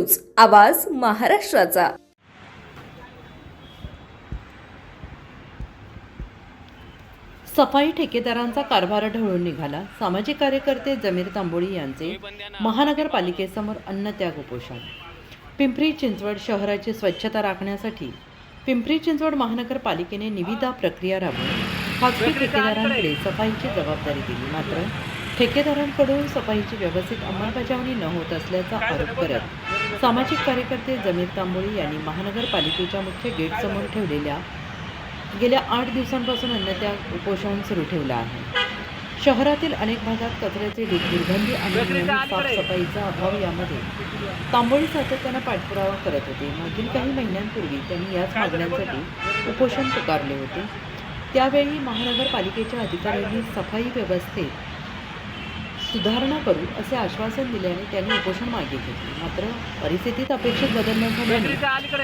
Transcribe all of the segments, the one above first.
News आवाज महाराष्ट्राचा. सफाई ठेकेदारांचा कारभार ढवळून निघाला. सामाजिक कार्यकर्ते जमीर तांबोळी यांचे महानगरपालिकेसमोर अन्नत्याग उपोषण. पिंपरी चिंचवड शहराची स्वच्छता राखण्यासाठी पिंपरी चिंचवड महानगरपालिकेने निविदा प्रक्रिया राबवून खासगी ठेकेदारांकडे सफाईची जबाबदारी दिली मात्र ठेकेदारांकडून सफाईची व्यवस्थित अंमलबजावणी न होत असल्याचा आरोप करत सामाजिक कार्यकर्ते जमीर तांबोळी यांनी महानगरपालिकेच्या मुख्य गेटसमोर ठेवलेल्या गेल्या आठ दिवसांपासून अन्नत्याग उपोषण सुरू ठेवलं आहे. शहरातील अनेक भागात कचऱ्याचे दुर्गंधी आणि नियमित साफसफाईचा अभाव यामध्ये तांबोळी सातत्यानं पाठपुरावा करत होते. मागील काही महिन्यांपूर्वी त्यांनी याच मागण्यांसाठी उपोषण पुकारले होते. त्यावेळी महानगरपालिकेच्या अधिकाऱ्यांनी सफाई व्यवस्थेत सुधारणा करू असे आश्वासन दिल्याने त्यांनी उपोषण मागे घेतले. मात्र परिस्थितीत अपेक्षित बदल न झाल्याने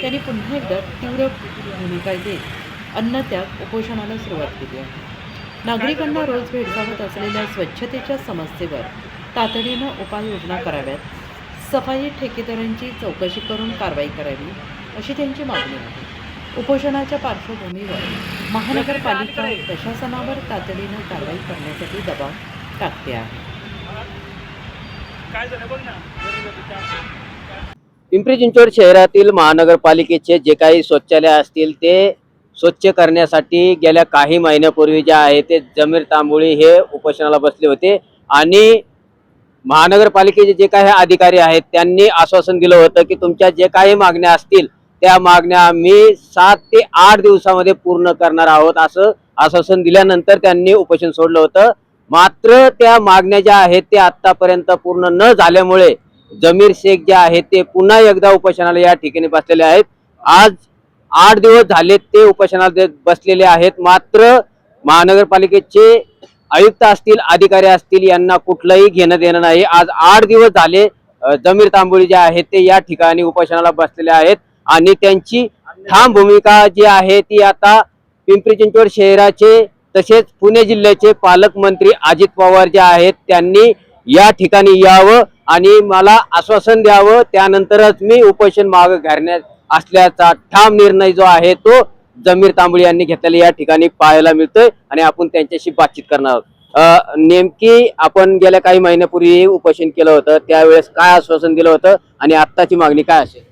त्यांनी पुन्हा एकदा तीव्र भूमिका घेत अन्नत्याग उपोषणाला सुरुवात केली आहे. नागरिकांना रोज भेडसावत असलेल्या स्वच्छतेच्या समस्येवर तातडीनं उपाययोजना कराव्यात. सफाई ठेकेदारांची चौकशी करून कारवाई करावी अशी त्यांची मागणी आहे. उपोषणाच्या पार्श्वभूमीवर महानगरपालिका प्रशासनावर तातडीनं कारवाई करण्यासाठी दबाव टाकते आहे. पिंपरी चिंचवड शहरातील महानगरपालिकेचे जे काही शौचालय असतील ते स्वच्छ करण्यासाठी गेल्या काही महिन्यापूर्वी जे आहे ते जमीर तांबोळी हे उपोषणाला बसले होते. आणि महानगरपालिकेचे जे काही अधिकारी आहेत त्यांनी आश्वासन दिलं होतं की तुमच्या जे काही मागण्या असतील त्या मागण्या आम्ही सात ते आठ दिवसामध्ये पूर्ण करणार आहोत असं आश्वासन दिल्यानंतर त्यांनी उपोषण सोडलं होतं. मात्र त्या मागण्या ज्या आहेत ते आतापर्यंत पूर्ण न झाल्यामुळे जमीर शेख जे आहेत ते पुन्हा एकदा उपोषणाला या ठिकाणी बसलेले आहेत. आज आठ दिवस झाले ते उपोषणाला बसलेले आहेत. मात्र महानगरपालिकेचे आयुक्त असतील अधिकारी असतील यांना कुठलंही घेणं देणं नाही. आज आठ दिवस झाले जमीर तांबोळी जे आहेत ते या ठिकाणी उपोषणाला बसलेले आहेत. आणि त्यांची ठाम भूमिका जी आहे ती आता पिंपरी चिंचवड शहराचे तसेच पुणे जिल्ह्याचे पालकमंत्री अजित पवार जे आहेत त्यांनी या ठिकाणी यावं आणि मला आश्वासन द्यावं. त्यानंतरच मी उपोषण माग घालण्यात असल्याचा ठाम निर्णय जो आहे तो जमीर तांबळी यांनी घेतलेला या ठिकाणी पाहायला मिळतोय आणि आपण त्यांच्याशी बातचीत करणार आहोत. नेमकी आपण गेल्या काही महिन्यापूर्वी उपोषण केलं होतं त्यावेळेस काय आश्वासन दिलं होतं आणि आत्ताची मागणी काय असेल?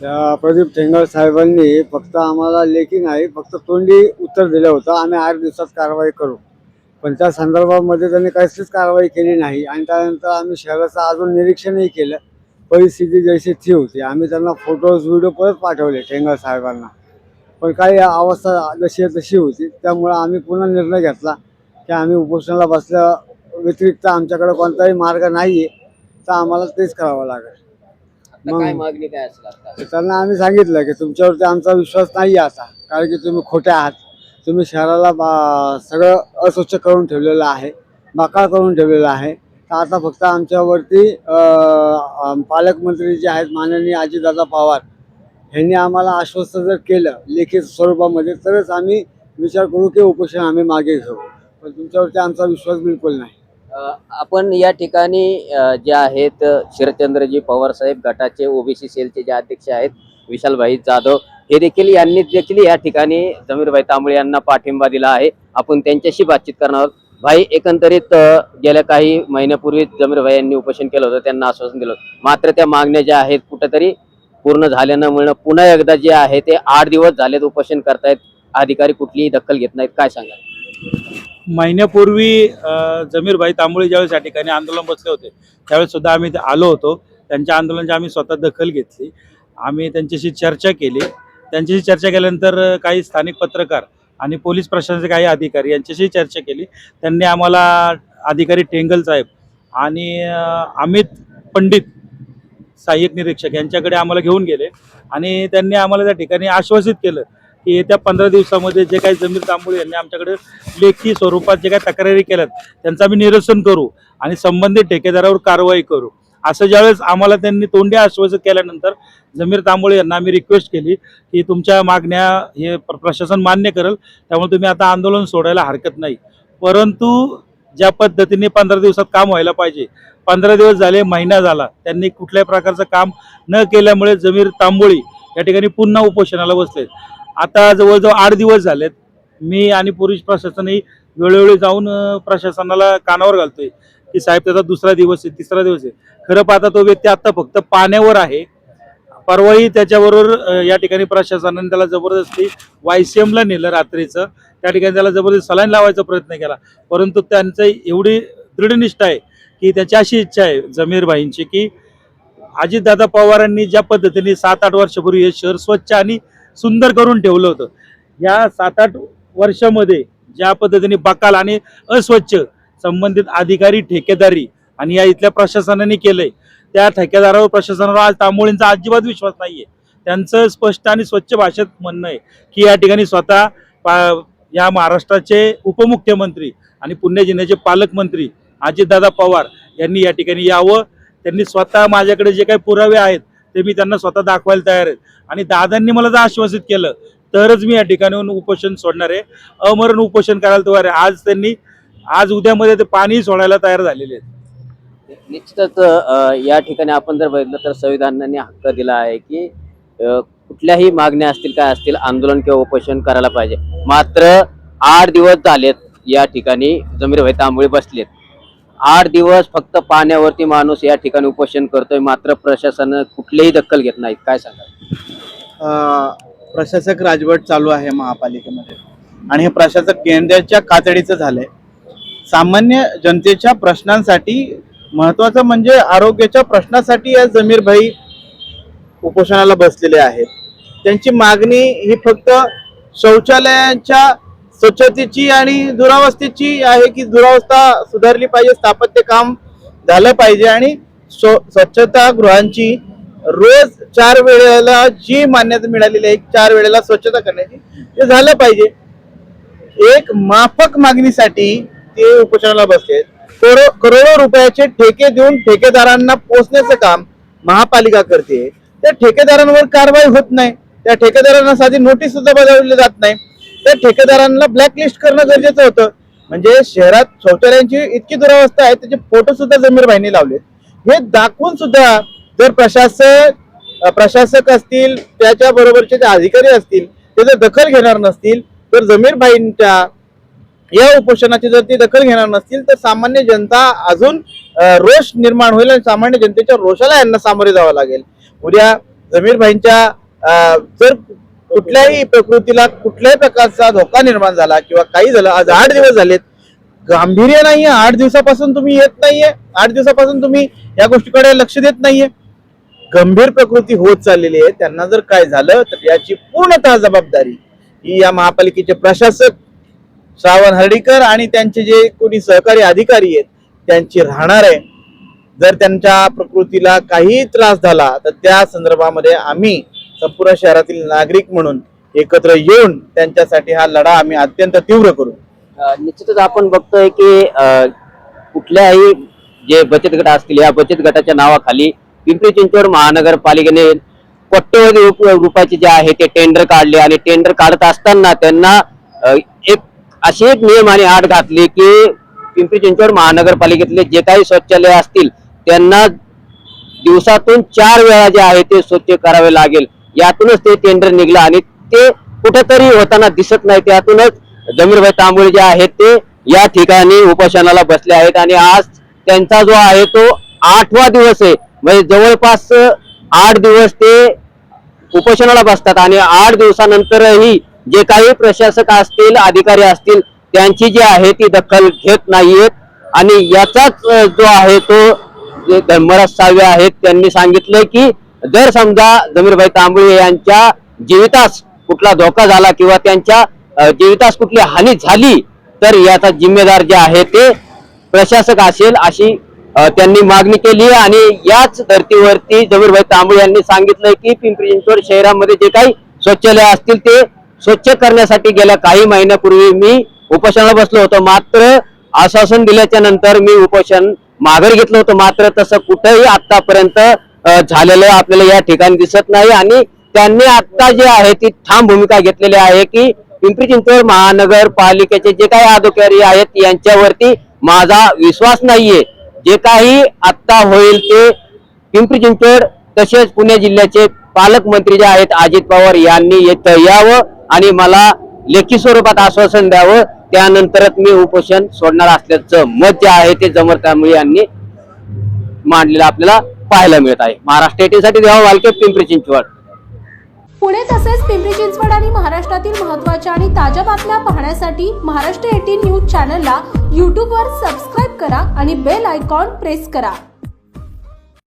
त्या प्रदीप ठेंगळ साहेबांनी फक्त आम्हाला लेखी नाही फक्त तोंडी उत्तर दिलं होतं. आम्ही आठ दिवसात कारवाई करू. पण त्या संदर्भामध्ये त्यांनी कसलीच कारवाई केली नाही. आणि त्यानंतर आम्ही शहराचं अजून निरीक्षणही केलं. परिस्थिती जशी ती होती. आम्ही त्यांना फोटोज व्हिडिओ परत पाठवले ठेंगळ साहेबांना. पण काही अवस्था जशी तशी होती. त्यामुळं आम्ही पुन्हा निर्णय घेतला की आम्ही उपोषणाला बसल्या व्यतिरिक्त आमच्याकडे कोणताही मार्ग नाही आहे तर आम्हाला तेच करावं लागेल. आता काय मग- मागणी काय असेल आता? तर त्यांना आम्ही सांगितलं की तुमच्यावरती आमचा विश्वास नाही आहे आता कारण की तुम्ही खोटे आहात. तुम्ही शहराला बा सगळं अस्वच्छ करून ठेवलेलं आहे. बाकाळ करून ठेवलेलं आहे. तर आता फक्त आमच्यावरती अं, पालकमंत्री जे आहेत माननीय अजितदादा पवार यांनी आम्हाला आश्वस्त जर केलं लेखी स्वरूपामध्ये तरच आम्ही विचार करू की उपोषण आम्ही मागे घेऊ. पण तुमच्यावरती आमचा विश्वास बिलकुल नाही. आपण या ठिकाणी जे आहेत शरदचंद्रजी पवार साहेब गटाचे ओबीसी सेलचे जे अध्यक्ष आहेत विशालभाई जाधव हे देखील यांनी देखील या ठिकाणी जमीरभाई तांबळे यांना पाठिंबा दिला आहे. आपण त्यांच्याशी बातचीत करणार आहोत. भाई एकंदरीत गेल्या काही महिन्यापूर्वी जमीरभाई यांनी उपोषण केलं होतं त्यांना आश्वासन दिलं होतं. मात्र त्या मागण्या ज्या आहेत कुठेतरी पूर्ण झाल्या न मिळणं पुन्हा एकदा जे आहे ते आठ दिवस झालेत उपोषण करतायत. अधिकारी कुठलीही दखल घेत नाहीत. काय सांगायला महिन्यापूर्वी जमीरभाई तांबोळी ज्यावेळेस या ठिकाणी आंदोलन बसले होते त्यावेळेस सुद्धा आम्ही आलो होतो. त्यांच्या आंदोलनाची आम्ही स्वतः दखल घेतली. आम्ही त्यांच्याशी चर्चा केली. त्यांच्याशी चर्चा केल्यानंतर काही स्थानिक पत्रकार आणि पोलीस प्रशासनाचे काही अधिकारी यांच्याशी चर्चा केली. त्यांनी आम्हाला अधिकारी टेंगल साहेब आणि अमित पंडित सहाय्यक निरीक्षक यांच्याकडे आम्हाला घेऊन गेले आणि त्यांनी आम्हाला त्या ठिकाणी आश्वासित केलं की येत्या पंधरा दिवसामध्ये जे काही जमीर तांबोळी यांनी आमच्याकडे लेखी स्वरूपात जे काही तक्रारी केल्यात त्यांचं आम्ही निरसन करू आणि संबंधित ठेकेदारावर कारवाई करू. असं ज्यावेळेस आम्हाला त्यांनी तोंडी आश्वासन केल्यानंतर जमीर तांबोळे यांना आम्ही रिक्वेस्ट केली की तुमच्या मागण्या हे प्रशासन मान्य करेल त्यामुळे तुम्ही आता आंदोलन सोडायला हरकत नाही. परंतु ज्या पद्धतीने पंधरा दिवसात काम व्हायला पाहिजे पंधरा दिवस झाले महिना झाला त्यांनी कुठल्याही प्रकारचं काम न केल्यामुळे जमीर तांबोळी या ठिकाणी पुन्हा उपोषणाला बसले आता जवळजवळ आठ दिवस झालेत. मी आणि पोलीस प्रशासनही वेळोवेळी जाऊन प्रशासनाला कानावर घालतोय की साहेब त्याचा दुसरा दिवस आहे तिसरा दिवस आहे. खरं पाहता तो व्यक्ती आता फक्त पाण्यावर आहे. परवाही त्याच्याबरोबर या ठिकाणी प्रशासनाने त्याला जबरदस्ती वायसीएमला नेलं रात्रीचं. त्या ठिकाणी त्याला जबरदस्ती सलाईन लावायचा प्रयत्न केला. परंतु त्यांचं एवढी दृढनिष्ठा आहे की त्याची अशी इच्छा आहे जमीरबाईंची की अजितदादा पवारांनी ज्या पद्धतीने सात आठ वर्षापूर्वी हे शहर स्वच्छ आणि सुंदर करून ठेवलं होतं. या सात आठ वर्षामध्ये ज्या पद्धतीने बकाल आणि अस्वच्छ संबंधित अधिकारी ठेकेदारी आणि या इथल्या प्रशासनाने केलंय त्या ठेकेदारावर प्रशासनावर आज तांबोळींचा अजिबात विश्वास नाहीये. त्यांचं स्पष्ट आणि स्वच्छ भाषेत म्हणणं आहे की या ठिकाणी स्वतः पा- या महाराष्ट्राचे उपमुख्यमंत्री आणि पुणे जिल्ह्याचे पालकमंत्री अजितदादा पवार यांनी या ठिकाणी यावं. त्यांनी स्वतः माझ्याकडे जे काही पुरावे आहेत ते मी त्यांना स्वतः दाखवायला तयार आहेत. आणि दादांनी मला जर आश्वासित केलं तरच मी या ठिकाणीहून उपोषण सोडणार आहे. अमरण उपोषण करायला तयार आहे. आज त्यांनी आज उद्यामध्ये ते पाणी सोडायला तयार झालेले आहेत. निश्चितच या ठिकाणी आपण जर बघितलं तर संविधानाने हक्क दिला आहे की कुठल्याही मागण्या असतील काय असतील आंदोलन किंवा उपोषण करायला पाहिजे. मात्र आठ दिवस झालेत या ठिकाणी जमीरभाई तांबोळी बसलेत. आठ दिवस फक्त पाण्यावरती माणूस या ठिकाणी उपोषण करतोय मात्र प्रशासन कुठलीही दखल घेत नाहीत. काय सांगा प्रशासक राजवट चालू आहे महापालिकेमध्ये. आणि हे प्रशासक केंद्राच्या कातडीचं झालंय. सामान्य जनतेच्या प्रश्नांसाठी महत्वाचं म्हणजे आरोग्याच्या प्रश्नासाठी या जमीरभाई उपोषणाला बसलेले आहेत. त्यांची मागणी ही फक्त शौचालयांच्या स्वच्छतेची आणि दुरावस्थेची आहे की दुरावस्था सुधारली पाहिजे स्थापत्य काम झालं पाहिजे आणि स्व- स्वच्छता गृहांची रोज चार वेळेला जी मान्यता मिळालेली आहे चार वेळेला स्वच्छता करण्याची ते झालं पाहिजे. एक माफक मागणीसाठी ते उपोषणाला बसले करो करोडो रुपयाचे ठेके देऊन ठेकेदारांना पोचण्याचं काम महापालिका करते. त्या ठेकेदारांवर कारवाई होत नाही. त्या ठेकेदारांना साधी नोटीस सुद्धा बजावली जात नाही. त्या ठेकेदारांना ब्लॅकलिस्ट करणं गरजेचं होतं. म्हणजे शहरात शौचालयांची इतकी दुरावस्था आहे त्याचे फोटो सुद्धा जमीर भाईनी लावलेत. हे दाखवून सुद्धा जर प्रशासक प्रशासक असतील त्याच्या बरोबरचे जे अधिकारी असतील ते जर दखल घेणार नसतील तर जमीर भाईंच्या या उपोषणाची जर ती दखल घेणार नसतील तर सामान्य जनता अजून रोष निर्माण होईल आणि सामान्य जनतेच्या रोषाला यांना सामोरे जावं लागेल. उद्या जमीर भाईंच्या जर कुठल्याही प्रकृतीला कुठल्याही प्रकारचा धोका निर्माण झाला किंवा काही झालं आज आठ दिवस झालेत. गांभीर्य नाहीये आठ दिवसापासून तुम्ही येत नाहीये आठ दिवसापासून तुम्ही या गोष्टीकडे लक्ष देत नाहीये. गंभीर प्रकृती होत चाललेली आहे त्यांना जर काय झालं तर याची पूर्णतः जबाबदारी ही या महापालिकेचे प्रशासक श्रावण हर्डीकर आणि त्यांचे जे कोणी सहकारी अधिकारी आहेत त्यांची राहणार आहे. जर त्यांच्या प्रकृतीला काही त्रास झाला तर त्या संदर्भामध्ये आम्ही संपूर्ण शहरातील नागरिक म्हणून एकत्र येऊन त्यांच्यासाठी हा लढा आम्ही अत्यंत तीव्र करू. निश्चितच आपण बघतोय की कुठल्याही जे बचत गट असतील या बचत गटाच्या नावाखाली पिंपरी चिंचवड महानगरपालिकेने कोट्यवधी रुपयाचे जे आहे ते टेंडर काढले आणि टेंडर काढत असताना त्यांना एक अशी एक नियम आणि आड घातली की पिंपरी चिंचवड महानगरपालिकेतले जे काही शौचालय असतील त्यांना दिवसातून चार वेळा जे आहे ते स्वच्छ करावे लागेल. यातूनच ते टेंडर निघलं आणि ते कुठेतरी होताना दिसत नाही. त्यातूनच जमीरभाई तांबोळी जे आहेत ते या ठिकाणी उपोषणाला बसले आहेत आणि आज त्यांचा जो आहे तो आठवा दिवस आहे. म्हणजे जवळपास आठ दिवस ते उपोषणाला बसतात आणि आठ दिवसानंतरही जे काही प्रशासक असतील अधिकारी असतील त्यांची जी आहे ती दखल घेत नाहीयेत. आणि याचाच जो आहे तो जे धर्मराज आहेत त्यांनी सांगितलं की जर समजा जमीरभाई तांबळे यांच्या जीवितास कुठला धोका झाला किंवा त्यांच्या जीवितास कुठली हानी झाली तर याचा जिम्मेदार जे आहे ते प्रशासक असेल अशी त्यांनी मागणी केली आणि याच धर्तीवरती जमीरभाई तांबळे यांनी सांगितलं की पिंपरी चिंचवड शहरामध्ये जे काही शौचालय असतील ते स्वच्छ करण्यासाठी गेल्या काही महिन्यापूर्वी मी उपोषणाला बसलो होतो. मात्र आश्वासन दिल्याच्या नंतर मी उपोषण माघार घेतलं होतं. मात्र तसं कुठेही आतापर्यंत झालेलं आपल्याला या ठिकाणी दिसत नाही. आणि त्यांनी आता जे आहे ती ठाम भूमिका घेतलेली आहे की पिंपरी चिंचवड महानगरपालिकेचे जे काही अधिकारी आहेत यांच्यावरती माझा विश्वास नाहीये. जे काही आत्ता होईल ते पिंपरी चिंचवड तसेच पुणे जिल्ह्याचे पालकमंत्री जे आहेत अजित पवार यांनी येत यावं आणि मला लेखी स्वरूपात आश्वासन द्यावं. त्यानंतरच मी उपोषण सोडणार असल्याचं मत जे आहे ते जमर यांनी मांडलेलं आपल्याला पाहायला मिळत आहे. महाराष्ट्र एटीसाठी देवा वालके पिंपरी चिंचवड. पुणे तसेच पिंपरी चिंचवड आणि महाराष्ट्रातील महत्त्वाच्या आणि ताज्या बातम्या पाहण्यासाठी महाराष्ट्र एटीन न्यूज चॅनलला यूट्यूबवर सबस्क्राईब करा आणि बेल आयकॉन प्रेस करा.